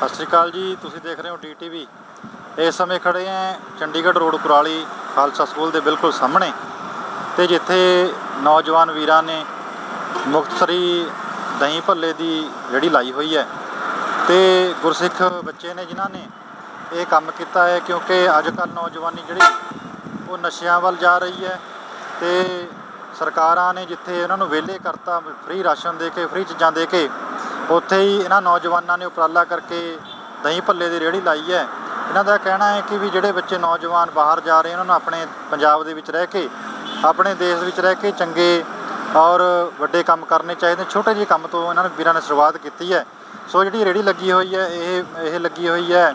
ਸਤਿ ਸ਼੍ਰੀ ਅਕਾਲ ਜੀ, ਤੁਸੀਂ ਦੇਖ ਰਹੇ ਹੋ ਡੀਟੀਵੀ ਇਸ ਸਮੇਂ ਖੜੇ ਆਂ ਚੰਡੀਗੜ੍ਹ ਰੋਡ ਕੁਰਾਲੀ ਖਾਲਸਾ ਸਕੂਲ ਦੇ ਬਿਲਕੁਲ ਸਾਹਮਣੇ ਤੇ ਜਿੱਥੇ ਨੌਜਵਾਨ ਵੀਰਾਂ ਨੇ ਮੁਕਤਸਰੀ ਦਹੀਂ ਭੱਲੇ ਦੀ ਜਿਹੜੀ ਲਾਈ ਹੋਈ ਹੈ ਤੇ ਗੁਰਸਿੱਖ ਬੱਚੇ ਨੇ ਜਿਨ੍ਹਾਂ ਨੇ ਇਹ ਕੰਮ ਕੀਤਾ ਹੈ ਕਿਉਂਕਿ ਅੱਜ ਕੱਲ੍ਹ ਨੌਜਵਾਨੀ ਜਿਹੜੀ ਉਹ ਨਸ਼ਿਆਂ ਵੱਲ ਜਾ ਰਹੀ ਹੈ ਤੇ ਸਰਕਾਰਾਂ ਨੇ ਜਿੱਥੇ ਉਹਨਾਂ ਨੂੰ ਵਿਹਲੇ ਕਰਤਾ, ਫ੍ਰੀ ਰਾਸ਼ਨ ਦੇ ਕੇ, ਫ੍ਰੀ ਚੀਜ਼ਾਂ ਦੇ ਕੇ ਉੱਥੇ ਹੀ ਇਹਨਾਂ ਨੌਜਵਾਨਾਂ ਨੇ ਉਪਰਾਲਾ ਕਰਕੇ ਦਹੀਂ ਭੱਲੇ ਦੀ ਰੇਹੜੀ ਲਾਈ ਹੈ। ਇਹਨਾਂ ਦਾ ਕਹਿਣਾ ਹੈ ਕਿ ਵੀ ਜਿਹੜੇ ਬੱਚੇ ਨੌਜਵਾਨ ਬਾਹਰ ਜਾ ਰਹੇ ਉਹਨਾਂ ਨੂੰ ਆਪਣੇ ਪੰਜਾਬ ਦੇ ਵਿੱਚ ਰਹਿ ਕੇ, ਆਪਣੇ ਦੇਸ਼ ਵਿੱਚ ਰਹਿ ਕੇ ਚੰਗੇ ਔਰ ਵੱਡੇ ਕੰਮ ਕਰਨੇ ਚਾਹੀਦੇ ਛੋਟੇ ਜਿਹੇ ਕੰਮ ਤੋਂ ਇਹਨਾਂ ਨੇ ਵੀਰਾਂ ਨੇ ਸ਼ੁਰੂਆਤ ਕੀਤੀ ਹੈ। ਸੋ ਜਿਹੜੀ ਰੇਹੜੀ ਲੱਗੀ ਹੋਈ ਹੈ, ਇਹ ਇਹ ਲੱਗੀ ਹੋਈ ਹੈ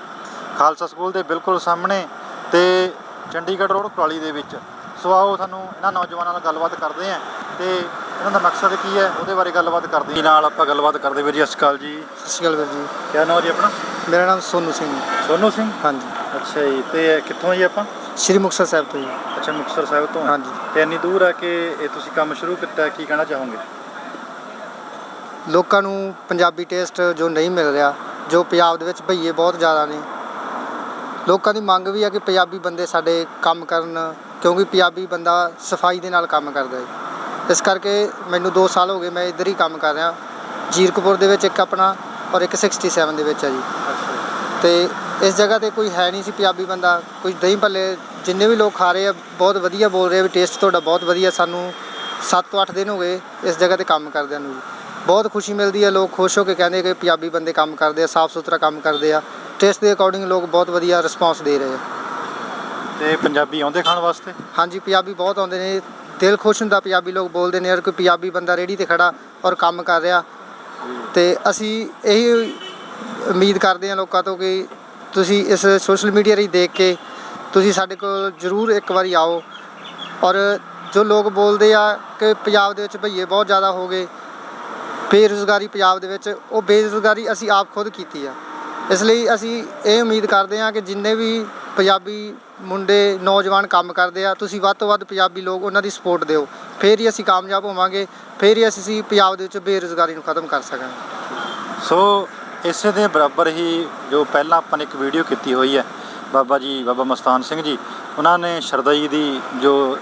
ਖਾਲਸਾ ਸਕੂਲ ਦੇ ਬਿਲਕੁਲ ਸਾਹਮਣੇ ਤੇ ਚੰਡੀਗੜ੍ਹ ਰੋਡ ਕੁਰਾਲੀ ਦੇ ਵਿੱਚ। ਸੋ ਆਓ ਤੁਹਾਨੂੰ ਇਹਨਾਂ ਨੌਜਵਾਨਾਂ ਨਾਲ ਗੱਲਬਾਤ ਕਰਦੇ ਹਾਂ ਤੇ ਇਹਨਾਂ ਦਾ ਮਕਸਦ ਕੀ ਹੈ? ਉਹਦੇ ਬਾਰੇ ਗੱਲਬਾਤ ਕਰਦੇ ਹਾਂ। ਨਾਲ ਆਪਾਂ ਗੱਲਬਾਤ ਕਰਦੇ ਵੀਰ ਜੀ ਅਕਾਲ ਜੀ। ਸਤਿ ਸ਼੍ਰੀ ਅਕਾਲ ਵੀਰ ਜੀ। ਕਿਆ ਨਾਮ ਜੀ ਆਪਣਾ? ਮੇਰਾ ਨਾਮ ਸੋਨੂ ਸਿੰਘ ਸੋਨੂ ਸਿੰਘ? ਹਾਂਜੀ। ਅੱਛਾ ਜੀ ਤੇ ਕਿੱਥੋਂ ਜੀ ਆਪਾਂ? ਸ਼੍ਰੀ ਮੁਕਤਸਰ ਸਾਹਿਬ ਤੋਂ ਜੀ। ਅੱਛਾ ਮੁਕਤਸਰ ਸਾਹਿਬ ਤੋਂ। ਹਾਂਜੀ। ਤੇ ਇੰਨੀ ਦੂਰ ਆ ਕੇ ਇਹ ਤੁਸੀਂ ਕੰਮ ਸ਼ੁਰੂ ਕੀਤਾ ਕੀ ਕਹਿਣਾ ਚਾਹੋਗੇ? ਲੋਕਾਂ ਨੂੰ ਪੰਜਾਬੀ ਟੇਸਟ ਜੋ ਨਹੀਂ ਮਿਲ ਰਿਹਾ ਜੋ ਪੰਜਾਬ ਦੇ ਵਿੱਚ ਭਈਏ ਬਹੁਤ ਜ਼ਿਆਦਾ ਨੇ ਲੋਕਾਂ ਦੀ ਮੰਗ ਵੀ ਹੈ ਕਿ ਪੰਜਾਬੀ ਬੰਦੇ ਸਾਡੇ ਕੰਮ ਕਰਨ ਕਿਉਂਕਿ ਪੰਜਾਬੀ ਬੰਦਾ ਸਫ਼ਾਈ ਦੇ ਨਾਲ ਕੰਮ ਕਰਦਾ ਹੈ। ਇਸ ਕਰਕੇ ਮੈਨੂੰ 2 ਸਾਲ ਹੋ ਗਏ ਮੈਂ ਇੱਧਰ ਹੀ ਕੰਮ ਕਰ ਰਿਹਾ। ਜੀਰਕਪੁਰ ਦੇ ਵਿੱਚ ਇੱਕ ਆਪਣਾ ਔਰ ਇੱਕ 67 ਦੇ ਵਿੱਚ ਹੈ ਜੀ। ਤੇ ਇਸ ਜਗ੍ਹਾ ਤੇ ਕੋਈ ਹੈ ਨਹੀਂ ਸੀ ਪੰਜਾਬੀ ਬੰਦਾ। ਕੋਈ ਦਹੀਂ ਭੱਲੇ ਜਿੰਨੇ ਵੀ ਲੋਕ ਖਾ ਰਹੇ ਆ ਬਹੁਤ ਵਧੀਆ ਬੋਲ ਰਹੇ ਆ ਵੀ ਟੇਸਟ ਤੁਹਾਡਾ ਬਹੁਤ ਵਧੀਆ। ਸਾਨੂੰ 7 ਤੋਂ 8 ਦਿਨ ਹੋ ਗਏ ਇਸ ਜਗ੍ਹਾ ਤੇ ਕੰਮ ਕਰਦਿਆਂ ਨੂੰ ਜੀ। ਬਹੁਤ ਖੁਸ਼ੀ ਮਿਲਦੀ ਹੈ ਲੋਕ ਖੁਸ਼ ਹੋ ਕੇ ਕਹਿੰਦੇ ਕਿ ਪੰਜਾਬੀ ਬੰਦੇ ਕੰਮ ਕਰਦੇ ਆ ਸਾਫ਼ ਸੁਥਰਾ ਕੰਮ ਕਰਦੇ ਆ। ਟੇਸਟ ਦੇ ਅਕੋਰਡਿੰਗ ਲੋਕ ਬਹੁਤ ਵਧੀਆ ਰਿਸਪਾਂਸ ਦੇ ਰਹੇ ਆ। ਤੇ ਪੰਜਾਬੀ ਆਉਂਦੇ ਖਾਣ ਵਾਸਤੇ? ਹਾਂਜੀ ਪੰਜਾਬੀ ਬਹੁਤ ਆਉਂਦੇ ਨੇ। ਦਿਲ ਖੁਸ਼ ਹੁੰਦਾ, ਪੰਜਾਬੀ ਲੋਕ ਬੋਲਦੇ ਨੇ, ਯਾਰ ਕੋਈ ਪੰਜਾਬੀ ਬੰਦਾ ਰੇੜੀ ਤੇ ਖੜਾ ਔਰ ਕੰਮ ਕਰ ਰਿਹਾ। ਤੇ ਅਸੀਂ ਇਹੀ ਉਮੀਦ ਕਰਦੇ ਹਾਂ ਲੋਕਾਂ ਤੋਂ ਕਿ ਤੁਸੀਂ ਇਸ ਸੋਸ਼ਲ ਮੀਡੀਆ ਰਾਹੀਂ ਦੇਖ ਕੇ ਤੁਸੀਂ ਸਾਡੇ ਕੋਲ ਜ਼ਰੂਰ ਇੱਕ ਵਾਰੀ ਆਓ। ਔਰ ਜੋ ਲੋਕ ਬੋਲਦੇ ਆ ਕਿ ਪੰਜਾਬ ਦੇ ਵਿੱਚ ਭਈਏ ਬਹੁਤ ਜ਼ਿਆਦਾ ਹੋ ਗਏ, ਬੇਰੁਜ਼ਗਾਰੀ ਪੰਜਾਬ ਦੇ ਵਿੱਚ, ਉਹ ਬੇਰੁਜ਼ਗਾਰੀ ਅਸੀਂ ਆਪ ਖੁਦ ਕੀਤੀ ਆ। ਇਸ ਲਈ ਅਸੀਂ ਇਹ ਉਮੀਦ ਕਰਦੇ ਹਾਂ ਕਿ ਜਿੰਨੇ ਵੀ ਪੰਜਾਬੀ ਮੁੰਡੇ ਨੌਜਵਾਨ ਕੰਮ ਕਰਦੇ ਆ ਤੁਸੀਂ ਵੱਧ ਤੋਂ ਵੱਧ ਪੰਜਾਬੀ ਲੋਕ ਉਹਨਾਂ ਦੀ ਸਪੋਰਟ ਦਿਓ। ਫੇਰ ਹੀ ਅਸੀਂ ਕਾਮਯਾਬ ਹੋਵਾਂਗੇ ਫੇਰ ਹੀ ਅਸੀਂ ਪੰਜਾਬ ਦੇ ਵਿੱਚ ਬੇਰੁਜ਼ਗਾਰੀ ਨੂੰ ਖਤਮ ਕਰ ਸਕਾਂਗੇ। ਸੋ ਇਸੇ ਦੇ ਬਰਾਬਰ ਹੀ ਜੋ ਪਹਿਲਾਂ ਆਪਾਂ ਨੇ ਇੱਕ ਵੀਡੀਓ ਕੀਤੀ ਹੋਈ ਹੈ ਬਾਬਾ ਜੀ ਬਾਬਾ ਮਸਤਾਨ ਸਿੰਘ ਜੀ ਉਹਨਾਂ ਨੇ ਸ਼ਰਦਈ ਦੀ ਜੋ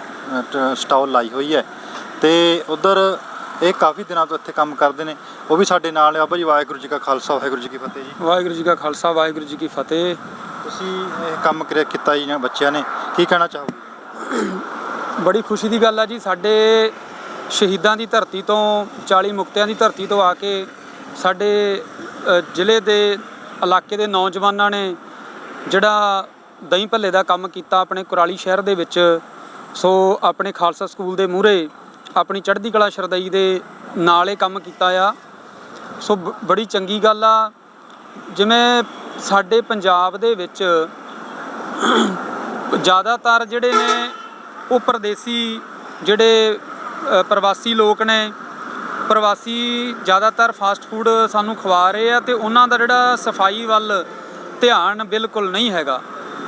ਸਟਾਲ ਲਾਈ ਹੋਈ ਹੈ। ਤੇ ਉਧਰ ਇਹ ਕਾਫੀ ਦਿਨਾਂ ਤੋਂ ਇੱਥੇ ਕੰਮ ਕਰਦੇ ਨੇ। ਉਹ ਵੀ ਸਾਡੇ ਨਾਲ ਨੇ ਬਾਬਾ ਜੀ ਵਾਹਿਗੁਰੂ ਜੀ ਕਾ ਖਾਲਸਾ ਵਾਹਿਗੁਰੂ ਜੀ ਕੀ ਫਤਿਹ ਜੀ। ਵਾਹਿਗੁਰੂ ਜੀ ਕਾ ਖਾਲਸਾ ਵਾਹਿਗੁਰੂ ਜੀ ਕੀ ਫਤਿਹ। ਤੁਸੀਂ ਇਹ ਕੰਮ ਕਰਿਆ ਕੀਤਾ ਜੀ ਇਹਨਾਂ ਬੱਚਿਆਂ ਨੇ ਕੀ ਕਹਿਣਾ ਚਾਹੋਗੇ? ਬੜੀ ਖੁਸ਼ੀ ਦੀ ਗੱਲ ਆ ਜੀ ਸਾਡੇ ਸ਼ਹੀਦਾਂ ਦੀ ਧਰਤੀ ਤੋਂ 40 ਮੁਕਤਿਆਂ ਦੀ ਧਰਤੀ ਤੋਂ ਆ ਕੇ ਸਾਡੇ ਅ, ਜ਼ਿਲ੍ਹੇ ਦੇ ਇਲਾਕੇ ਦੇ ਨੌਜਵਾਨਾਂ ਨੇ ਜਿਹੜਾ ਦਹੀਂ ਭੱਲੇ ਦਾ ਕੰਮ ਕੀਤਾ ਆਪਣੇ ਕੁਰਾਲੀ ਸ਼ਹਿਰ ਦੇ ਵਿੱਚ ਸੋ ਆਪਣੇ ਖਾਲਸਾ ਸਕੂਲ ਦੇ ਮੂਹਰੇ ਆਪਣੀ ਚੜ੍ਹਦੀ ਕਲਾ ਸ਼ਰਦਈ ਦੇ ਨਾਲ ਇਹ ਕੰਮ ਕੀਤਾ ਆ। ਸੋ ਬ- ਬੜੀ ਚੰਗੀ ਗੱਲ ਆ ਜਿਵੇਂ ਸਾਡੇ ਪੰਜਾਬ ਦੇ ਵਿੱਚ ਜ਼ਿਆਦਾਤਰ ਜਿਹੜੇ ਨੇ ਉਹ ਪਰਦੇਸੀ ਜਿਹੜੇ ਪ੍ਰਵਾਸੀ ਲੋਕ ਨੇ, ਪ੍ਰਵਾਸੀ ਜ਼ਿਆਦਾਤਰ ਫਾਸਟ ਫੂਡ ਸਾਨੂੰ ਖਵਾ ਰਹੇ ਆ ਤੇ ਉਹਨਾਂ ਦਾ ਜਿਹੜਾ ਸਫ਼ਾਈ ਵੱਲ ਧਿਆਨ ਬਿਲਕੁਲ ਨਹੀਂ ਹੈਗਾ।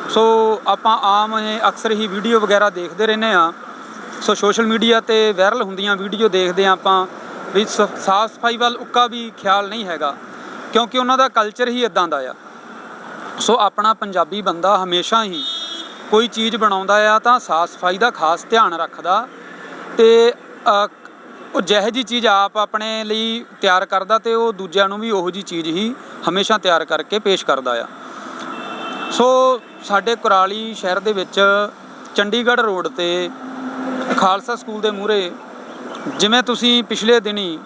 ਸੋ ਆਪਾਂ ਆਮ ਅਕਸਰ ਹੀ ਵੀਡੀਓ ਵਗੈਰਾ ਦੇਖਦੇ ਰਹਿੰਦੇ ਆ ਸੋ ਸੋਸ਼ਲ ਮੀਡੀਆ ਤੇ ਵਾਇਰਲ ਹੁੰਦੀਆਂ ਵੀਡੀਓ ਦੇਖਦੇ ਆ ਆਪਾਂ ਵੀ ਸ- ਸਾਫ਼ ਸਫ਼ਾਈ ਵੱਲ ਉੱਕਾ ਵੀ ਖਿਆਲ ਨਹੀਂ ਹੈਗਾ। ਕਿਉਂਕਿ ਉਹਨਾਂ ਦਾ ਕਲਚਰ ਹੀ ਇਦਾਂ ਦਾ ਆ। ਸੋ ਆਪਣਾ ਪੰਜਾਬੀ ਬੰਦਾ ਹਮੇਸ਼ਾ ਹੀ ਕੋਈ ਚੀਜ਼ ਬਣਾਉਂਦਾ ਆ ਤਾਂ ਸਾਫ਼ ਸਫ਼ਾਈ ਦਾ ਖਾਸ ਧਿਆਨ ਰੱਖਦਾ ਤੇ ਉਹ ਜਿਹੋ ਜੀ ਚੀਜ਼ ਆਪ ਆਪਣੇ ਲਈ ਤਿਆਰ ਕਰਦਾ ਤੇ ਉਹ ਦੂਜਿਆਂ ਨੂੰ ਵੀ ਉਹੋ ਜੀ ਚੀਜ਼ ਹੀ ਹਮੇਸ਼ਾ ਤਿਆਰ ਕਰਕੇ ਪੇਸ਼ ਕਰਦਾ ਆ। ਸੋ ਸਾਡੇ ਕੁਰਾਲੀ ਸ਼ਹਿਰ ਦੇ ਵਿੱਚ ਚੰਡੀਗੜ੍ਹ ਰੋਡ ਤੇ ਖਾਲਸਾ ਸਕੂਲ ਦੇ ਮੂਹਰੇ ਜਿਵੇਂ ਤੁਸੀਂ ਪਿਛਲੇ ਦਿਨੀ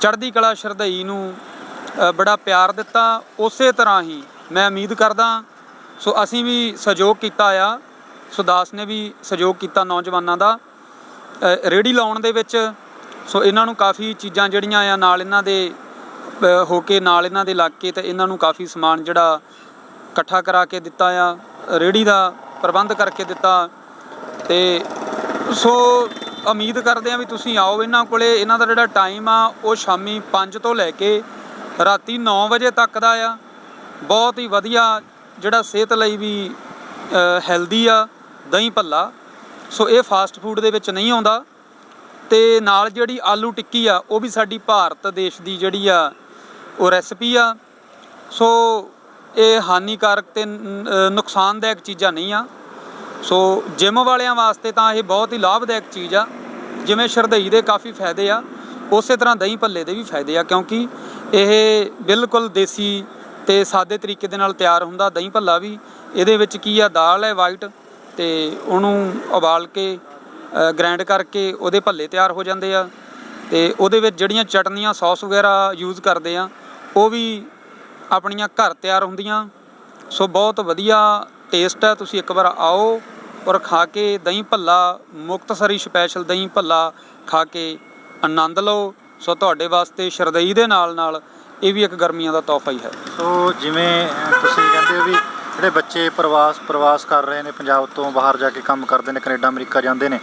ਚੜ੍ਹਦੀ ਕਲਾ ਸ਼ਰਧਈ ਨੂੰ ਬੜਾ ਪਿਆਰ ਦਿੱਤਾ। ਉਸੇ ਤਰ੍ਹਾਂ ਹੀ ਮੈਂ ਉਮੀਦ ਕਰਦਾ ਸੋ ਅਸੀਂ ਵੀ ਸਹਿਯੋਗ ਕੀਤਾ ਆ। ਸੁਦਾਸ ਨੇ ਵੀ ਸਹਿਯੋਗ ਕੀਤਾ ਨੌਜਵਾਨਾਂ ਦਾ। ਅ, ਰੇਹੜੀ ਲਾਉਣ ਦੇ ਵਿੱਚ ਸੋ ਇਹਨਾਂ ਨੂੰ ਕਾਫੀ ਚੀਜ਼ਾਂ ਜਿਹੜੀਆਂ ਆ ਨਾਲ ਇਹਨਾਂ ਦੇ ਹੋ ਕੇ ਨਾਲ ਇਹਨਾਂ ਦੇ ਲੱਗ ਕੇ ਤੇ ਇਹਨਾਂ ਨੂੰ ਕਾਫੀ ਸਮਾਨ ਜਿਹੜਾ ਇਕੱਠਾ ਕਰਾ ਕੇ ਦਿੱਤਾ ਆ। ਰੇਹੜੀ ਦਾ ਪ੍ਰਬੰਧ ਕਰਕੇ ਦਿੱਤਾ। ਤੇ ਸੋ ਉਮੀਦ ਕਰਦੇ ਆ ਵੀ ਤੁਸੀਂ ਆਓ ਇਹਨਾਂ ਕੋਲੇ। ਇਹਨਾਂ ਦਾ ਜਿਹੜਾ ਟਾਈਮ ਆ ਉਹ ਸ਼ਾਮੀ 5 ਤੋਂ ਲੈ ਕੇ ਰਾਤੀ 9 ਵਜੇ ਤੱਕ ਦਾ ਆ। ਬਹੁਤ ਹੀ ਵਧੀਆ ਜਿਹੜਾ ਸਿਹਤ ਲਈ ਵੀ ਹੈਲਦੀ ਆ, ਦਹੀਂ ਭੱਲਾ। ਸੋ ਇਹ ਫਾਸਟ ਫੂਡ ਦੇ ਵਿੱਚ ਨਹੀਂ ਆਉਂਦਾ। ਤੇ ਨਾਲ ਜਿਹੜੀ ਆਲੂ ਟਿੱਕੀ ਆ, ਉਹ ਵੀ ਸਾਡੀ ਭਾਰਤ ਦੇਸ਼ ਦੀ ਜਿਹੜੀ ਆ, ਉਹ ਰੈਸਪੀ ਆ। ਸੋ ਇਹ ਹਾਨੀਕਾਰਕ ਤੇ ਨੁਕਸਾਨਦਾਇਕ ਚੀਜ਼ਾਂ ਨਹੀਂ ਆ। ਸੋ ਜਿਮ ਵਾਲਿਆਂ ਵਾਸਤੇ ਤਾਂ ਇਹ ਬਹੁਤ ਹੀ ਲਾਭਦਾਇਕ ਚੀਜ਼ ਆ। ਜਿਵੇਂ ਸ਼ਰਦਈ ਦੇ ਕਾਫੀ ਫਾਇਦੇ ਆ, ਉਸੇ ਤਰ੍ਹਾਂ ਦਹੀਂ ਭੱਲੇ ਦੇ ਵੀ ਫਾਇਦੇ ਆ। ਕਿਉਂਕਿ ਇਹ ਬਿਲਕੁਲ ਦੇਸੀ ਤੇ ਸਾਦੇ ਤਰੀਕੇ ਦੇ ਨਾਲ ਤਿਆਰ ਹੁੰਦਾ, ਦਹੀਂ ਭੱਲਾ ਵੀ। ਇਹਦੇ ਵਿੱਚ ਕੀ ਆ, ਦਾਲ ਹੈ ਵਾਈਟ ਤੇ ਉਹਨੂੰ ਉਬਾਲ ਕੇ ਗ੍ਰਾਈਂਡ ਕਰਕੇ ਉਹਦੇ ਭੱਲੇ ਤਿਆਰ ਹੋ ਜਾਂਦੇ ਆ। ਤੇ ਉਹਦੇ ਵਿੱਚ ਜਿਹੜੀਆਂ ਚਟਨੀਆਂ ਸੌਸ ਵਗੈਰਾ ਯੂਜ਼ ਕਰਦੇ ਆ, ਉਹ ਵੀ ਆਪਣੀਆਂ ਘਰ ਤਿਆਰ ਹੁੰਦੀਆਂ। ਸੋ ਬਹੁਤ ਵਧੀਆ ਟੇਸਟ ਹੈ ਤੁਸੀਂ ਇੱਕ ਵਾਰ ਆਓ ਔਰ ਖਾ ਕੇ ਦਹੀਂ ਭੱਲਾ, ਮੁਕਤਸਰੀ ਸਪੈਸ਼ਲ ਦਹੀਂ ਭੱਲਾ ਖਾ ਕੇ ਆਨੰਦ ਲਓ। ਸੋ ਤੁਹਾਡੇ ਵਾਸਤੇ ਸ਼ਰਦਈ ਦੇ ਨਾਲ ਨਾਲ ਇਹ ਵੀ ਇੱਕ ਗਰਮੀਆਂ ਦਾ ਤੋਹਫਾ ਹੀ ਹੈ। ਸੋ ਜਿਵੇਂ ਤੁਸੀਂ ਕਹਿੰਦੇ ਹੋ ਵੀ ਜਿਹੜੇ ਬੱਚੇ ਪ੍ਰਵਾਸ ਪ੍ਰਵਾਸ ਕਰ ਰਹੇ ਨੇ ਪੰਜਾਬ ਤੋਂ ਬਾਹਰ ਜਾ ਕੇ ਕੰਮ ਕਰਦੇ ਨੇ ਕੈਨੇਡਾ ਅਮਰੀਕਾ ਜਾਂਦੇ ਨੇ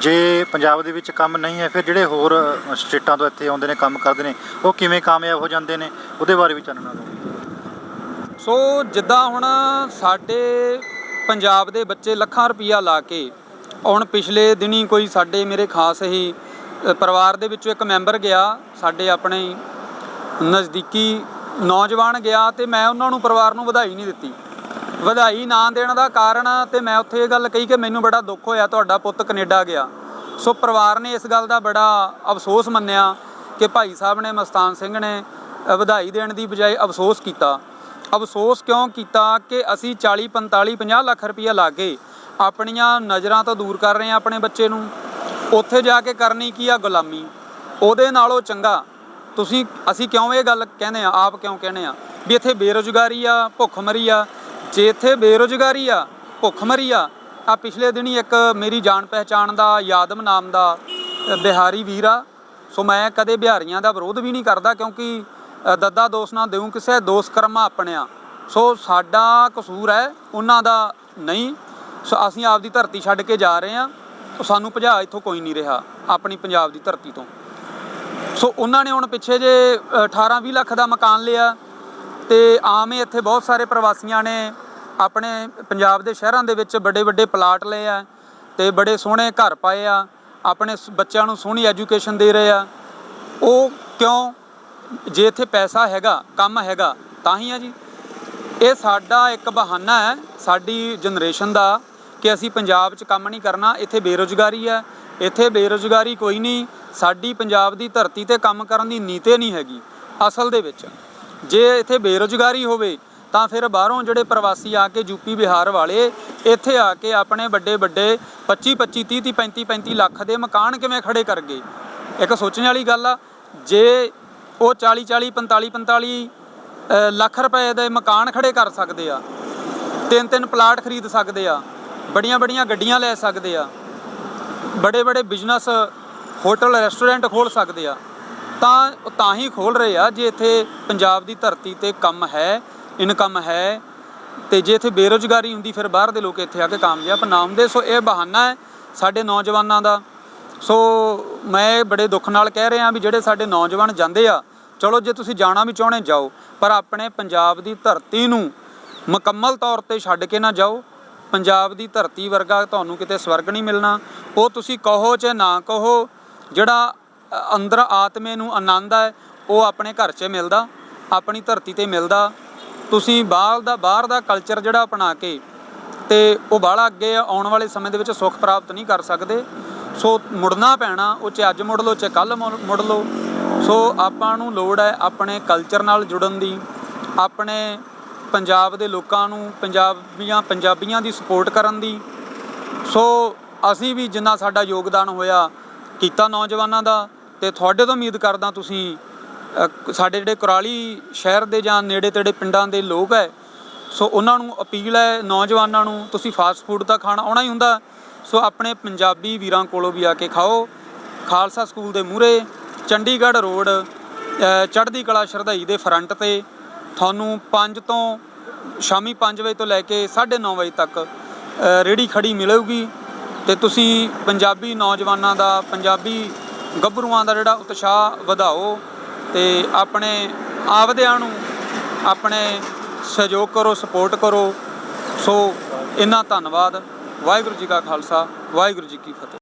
ਜੇ ਪੰਜਾਬ ਦੇ ਵਿੱਚ ਕੰਮ ਨਹੀਂ ਹੈ ਫਿਰ ਜਿਹੜੇ ਹੋਰ ਸਟੇਟਾਂ ਤੋਂ ਇੱਥੇ ਆਉਂਦੇ ਨੇ ਕੰਮ ਕਰਦੇ ਨੇ ਉਹ ਕਿਵੇਂ ਕਾਮਯਾਬ ਹੋ ਜਾਂਦੇ ਨੇ ਉਹਦੇ ਬਾਰੇ ਵੀ ਚਾਨਣਾ ਦਿਓ। ਸੋ ਜਿੱਦਾਂ ਹੁਣ ਸਾਡੇ ਪੰਜਾਬ ਦੇ ਬੱਚੇ ਲੱਖਾਂ ਰੁਪਈਆ ਲਾ ਕੇ ਹੁਣ ਪਿਛਲੇ ਦਿਨੀ ਕੋਈ ਸਾਡੇ ਮੇਰੇ ਖਾਸ ਹੀ ਪਰਿਵਾਰ ਦੇ ਵਿੱਚੋਂ ਇੱਕ ਮੈਂਬਰ ਗਿਆ, ਸਾਡੇ ਆਪਣੇ ਨਜ਼ਦੀਕੀ ਨੌਜਵਾਨ ਗਿਆ ਤੇ ਮੈਂ ਉਹਨਾਂ ਨੂੰ ਪਰਿਵਾਰ ਨੂੰ ਵਧਾਈ ਨਹੀਂ ਦਿੱਤੀ। ਵਧਾਈ ਨਾ ਦੇਣ ਦਾ ਕਾਰਨ ਤੇ ਮੈਂ ਉੱਥੇ ਇਹ ਗੱਲ ਕਹੀ ਕਿ ਮੈਨੂੰ ਬੜਾ ਦੁੱਖ ਹੋਇਆ, ਤੁਹਾਡਾ ਪੁੱਤ ਕੈਨੇਡਾ ਗਿਆ। ਸੋ ਪਰਿਵਾਰ ਨੇ ਇਸ ਗੱਲ ਦਾ ਬੜਾ ਅਫਸੋਸ ਮੰਨਿਆ ਕਿ ਭਾਈ ਸਾਹਿਬ ਨੇ, ਮਸਤਾਨ ਸਿੰਘ ਨੇ ਵਧਾਈ ਦੇਣ ਦੀ ਬਜਾਏ ਅਫਸੋਸ ਕੀਤਾ। ਅਫਸੋਸ ਕਿਉਂ ਕੀਤਾ ਕਿ ਅਸੀਂ 40 45 50 ਲੱਖ ਰੁਪਈਆ ਲਾ ਕੇ ਆਪਣੀਆਂ ਨਜ਼ਰਾਂ ਤੋਂ ਦੂਰ ਕਰ ਰਹੇ ਹਾਂ ਆਪਣੇ ਬੱਚੇ ਨੂੰ? ਉੱਥੇ ਜਾ ਕੇ ਕਰਨੀ ਕੀ ਆ ਗੁਲਾਮੀ? ਉਹਦੇ ਨਾਲੋਂ ਚੰਗਾ। ਤੁਸੀਂ, ਅਸੀਂ ਕਿਉਂ ਇਹ ਗੱਲ ਕਹਿੰਦੇ ਆ? ਆਪ ਕਿਉਂ ਕਹਿੰਦੇ ਆ? ਵੀ ਇੱਥੇ ਬੇਰੁਜ਼ਗਾਰੀ ਆ, ਭੁੱਖਮਰੀ ਆ। ਜੇ ਇੱਥੇ ਬੇਰੁਜ਼ਗਾਰੀ ਆ, ਭੁੱਖਮਰੀ ਆ ਆ ਪਿਛਲੇ ਦਿਨੀ ਇੱਕ ਮੇਰੀ ਜਾਣ ਪਹਿਚਾਣ ਦਾ ਯਾਦਮ ਨਾਮ ਦਾ ਬਿਹਾਰੀ ਵੀਰ ਆ। ਸੋ ਮੈਂ ਕਦੇ ਬਿਹਾਰੀਆਂ ਦਾ ਵਿਰੋਧ ਵੀ ਨਹੀਂ ਕਰਦਾ ਕਿਉਂਕਿ ਦੱਦਾ ਦੋਸ ਨਾ ਦੇਉ ਕਿਸੇ ਦੋਸ ਕਰਮਾ ਆਪਣਿਆ ਸੋ ਸਾਡਾ ਕਸੂਰ ਹੈ, ਉਹਨਾਂ ਦਾ ਨਹੀਂ। ਸੋ ਅਸੀਂ ਆਪਦੀ ਧਰਤੀ ਛੱਡ ਕੇ ਜਾ ਰਹੇ ਹਾਂ ਸੋ ਸਾਨੂੰ ਭਜਾ ਇੱਥੋਂ ਕੋਈ ਨਹੀਂ ਰਿਹਾ ਆਪਣੀ ਪੰਜਾਬ ਦੀ ਧਰਤੀ ਤੋਂ। ਸੋ ਉਹਨਾਂ ਨੇ ਹੁਣ ਪਿੱਛੇ ਜੇ 18 20 ਲੱਖ ਦਾ ਮਕਾਨ ਲਿਆ ਤੇ ਆਮ ਹੀ ਇੱਥੇ ਬਹੁਤ ਸਾਰੇ ਪ੍ਰਵਾਸੀਆਂ ਨੇ ਆਪਣੇ ਪੰਜਾਬ ਦੇ ਸ਼ਹਿਰਾਂ ਦੇ ਵਿੱਚ ਵੱਡੇ ਵੱਡੇ ਪਲਾਟ ਲਏ ਆ ਤੇ ਬੜੇ ਸੋਹਣੇ ਘਰ ਪਾਏ ਆ, ਆਪਣੇ ਬੱਚਿਆਂ ਨੂੰ ਸੋਹਣੀ ਐਜੂਕੇਸ਼ਨ ਦੇ ਰਹੇ ਆ। ਉਹ ਕਿਉਂ? ਜੇ ਇੱਥੇ ਪੈਸਾ ਹੈਗਾ, ਕੰਮ ਹੈਗਾ, ਤਾਂ ਹੀ ਆ ਜੀ। ਇਹ ਸਾਡਾ ਇੱਕ ਬਹਾਨਾ ਹੈ, ਸਾਡੀ ਜਨਰੇਸ਼ਨ ਦਾ ਕਿ ਅਸੀਂ ਪੰਜਾਬ 'ਚ ਕੰਮ ਨਹੀਂ ਕਰਨਾ, ਇੱਥੇ ਬੇਰੁਜ਼ਗਾਰੀ ਹੈ। ਇੱਥੇ ਬੇਰੁਜ਼ਗਾਰੀ ਕੋਈ ਨਹੀਂ, ਸਾਡੀ ਪੰਜਾਬ ਦੀ ਧਰਤੀ ਤੇ ਕੰਮ ਕਰਨ ਦੀ ਨੀਤੀ ਨਹੀਂ ਹੈਗੀ, ਅਸਲ ਦੇ ਵਿੱਚ। ਜੇ ਇੱਥੇ ਬੇਰੁਜ਼ਗਾਰੀ ਹੋਵੇ, ਤਾਂ ਫਿਰ ਬਾਹਰੋਂ ਜਿਹੜੇ ਪ੍ਰਵਾਸੀ ਆ ਕੇ ਯੂਪੀ ਬਿਹਾਰ ਵਾਲੇ, ਇੱਥੇ ਆ ਕੇ ਆਪਣੇ ਵੱਡੇ ਵੱਡੇ 25 25 30 30 35 35 ਲੱਖ ਦੇ ਮਕਾਨ ਕਿਵੇਂ ਖੜੇ ਕਰ ਗਏ ਇੱਕ ਸੋਚਣ ਵਾਲੀ ਗੱਲ ਆ, ਜੇ ਉਹ 40 40 45 45 ਲੱਖ ਰੁਪਏ ਦੇ ਮਕਾਨ ਖੜੇ ਕਰ ਸਕਦੇ ਆ ਤਿੰਨ ਤਿੰਨ ਪਲਾਟ ਖਰੀਦ ਸਕਦੇ ਆ ਬੜੀਆਂ ਬੜੀਆਂ ਗੱਡੀਆਂ ਲੈ ਸਕਦੇ ਆ। ਬੜੇ ਬੜੇ ਬਿਜ਼ਨਸ ਹੋਟਲ ਰੈਸਟੋਰੈਂਟ ਖੋਲ ਸਕਦੇ ਆ। ਤਾਂ, ਉਹ ਤਾਂ ਹੀ ਖੋਲ ਰਹੇ ਆ, ਜੇ ਇੱਥੇ ਪੰਜਾਬ ਦੀ ਧਰਤੀ ਤੇ ਕੰਮ ਹੈ ਇਨਕਮ ਹੈ, ਤੇ ਜੇ ਇੱਥੇ ਬੇਰੁਜ਼ਗਾਰੀ ਹੁੰਦੀ, ਫਿਰ ਬਾਹਰ ਦੇ ਲੋਕ ਇੱਥੇ ਆ ਕੇ ਕਾਮਯਾਬ ਨਾ ਹੁੰਦੇ। ਸੋ, ਇਹ ਬਹਾਨਾ ਹੈ ਸਾਡੇ ਨੌਜਵਾਨਾਂ ਦਾ। ਸੋ, ਮੈਂ ਬੜੇ ਦੁੱਖ ਨਾਲ ਕਹਿ ਰਿਹਾ ਵੀ ਜਿਹੜੇ ਸਾਡੇ ਨੌਜਵਾਨ ਜਾਂਦੇ ਆ, ਚਲੋ ਜੇ ਤੁਸੀਂ ਜਾਣਾ ਵੀ ਚਾਹੁੰਦੇ, ਜਾਓ। ਪਰ ਆਪਣੇ ਪੰਜਾਬ ਦੀ ਧਰਤੀ ਨੂੰ ਮੁਕੰਮਲ ਤੌਰ ਤੇ ਛੱਡ ਕੇ ਨਾ ਜਾਓ। ਪੰਜਾਬ ਦੀ ਧਰਤੀ ਵਰਗਾ ਤੁਹਾਨੂੰ ਕਿਤੇ ਸਵਰਗ ਨਹੀਂ ਮਿਲਣਾ। ਉਹ ਤੁਸੀਂ ਕਹੋ ਚਾਹੇ ਨਾ ਕਹੋ, ਜਿਹੜਾ ਅੰਦਰ ਆਤਮੇ ਨੂੰ ਆਨੰਦ ਹੈ, ਉਹ ਆਪਣੇ ਘਰ 'ਚ ਮਿਲਦਾ, ਆਪਣੀ ਧਰਤੀ ਤੇ ਮਿਲਦਾ। ਤੁਸੀਂ ਬਾਹਰ ਦਾ ਬਾਹਰ ਦਾ ਕਲਚਰ ਜਿਹੜਾ ਅਪਣਾ ਕੇ ਤੇ ਉਹ ਬਾਹਲਾ ਅੱਗੇ ਆਉਣ ਵਾਲੇ ਸਮੇਂ ਦੇ ਵਿੱਚ ਸੁੱਖ ਪ੍ਰਾਪਤ ਨਹੀਂ ਕਰ ਸਕਦੇ। ਸੋ ਮੁੜਨਾ ਪੈਣਾ, ਉਹ ਚ ਅੱਜ ਮੁੜ ਲਓ ਚ ਕੱਲ ਮੁੜ ਲਓ। ਸੋ ਆਪਾਂ ਨੂੰ ਲੋੜ ਹੈ ਆਪਣੇ ਕਲਚਰ ਨਾਲ ਜੁੜਨ ਦੀ, ਆਪਣੇ ਪੰਜਾਬ ਦੇ ਲੋਕਾਂ ਨੂੰ, ਪੰਜਾਬੀਆਂ ਪੰਜਾਬੀਆਂ ਦੀ ਸਪੋਰਟ ਕਰਨ ਦੀ। ਸੋ ਅਸੀਂ ਵੀ ਜਿੰਨਾ ਸਾਡਾ ਯੋਗਦਾਨ ਹੋਇਆ, ਕੀਤਾ ਨੌਜਵਾਨਾਂ ਦਾ। ਤੇ ਤੁਹਾਡੇ ਤੋਂ ਉਮੀਦ ਕਰਦਾ ਤੁਸੀਂ ਸਾਡੇ ਜਿਹੜੇ ਕੁਰਾਲੀ ਸ਼ਹਿਰ ਦੇ ਜਾਂ ਨੇੜੇ ਤੇੜੇ ਪਿੰਡਾਂ ਦੇ ਲੋਕ ਹੈ, ਸੋ ਉਹਨਾਂ ਨੂੰ ਅਪੀਲ ਹੈ, ਨੌਜਵਾਨਾਂ ਨੂੰ, ਤੁਸੀਂ ਫਾਸਟ ਫੂਡ ਤਾਂ ਖਾਣਾ ਆਉਣਾ ਹੀ ਹੁੰਦਾ। ਸੋ ਆਪਣੇ ਪੰਜਾਬੀ ਵੀਰਾਂ ਕੋਲੋਂ ਵੀ ਆ ਕੇ ਖਾਓ। ਖਾਲਸਾ ਸਕੂਲ ਦੇ ਮੂਹਰੇ, ਚੰਡੀਗੜ੍ਹ ਰੋਡ ਚੜ੍ਹਦੀ ਕਲਾ ਸ਼ਰਧਾਈ ਦੇ ਫਰੰਟ ਤੇ ਤੁਹਾਨੂੰ 5 ਤੋਂ ਸ਼ਾਮੀ 5 ਵਜੇ ਤੋਂ ਲੈ ਕੇ 9:30 ਵਜੇ ਤੱਕ ਅ, ਰੇਹੜੀ ਖੜੀ ਮਿਲੇਗੀ ਤੇ ਤੁਸੀਂ ਪੰਜਾਬੀ ਨੌਜਵਾਨਾਂ ਦਾ ਪੰਜਾਬੀ ਗੱਭਰੂਆਂ ਦਾ ਜਿਹੜਾ ਉਤਸ਼ਾਹ ਵਧਾਓ ਤੇ ਆਪਣੇ ਆਪਦਿਆਂ ਨੂੰ ਆਪਣੇ ਸਹਿਯੋਗ ਕਰੋ ਸਪੋਰਟ ਕਰੋ। ਸੋ ਇੰਨਾ ਧੰਨਵਾਦ। ਵਾਹਿਗੁਰੂ ਜੀ ਕਾ ਖਾਲਸਾ ਵਾਹਿਗੁਰੂ ਜੀ ਕੀ ਫਤਿਹ।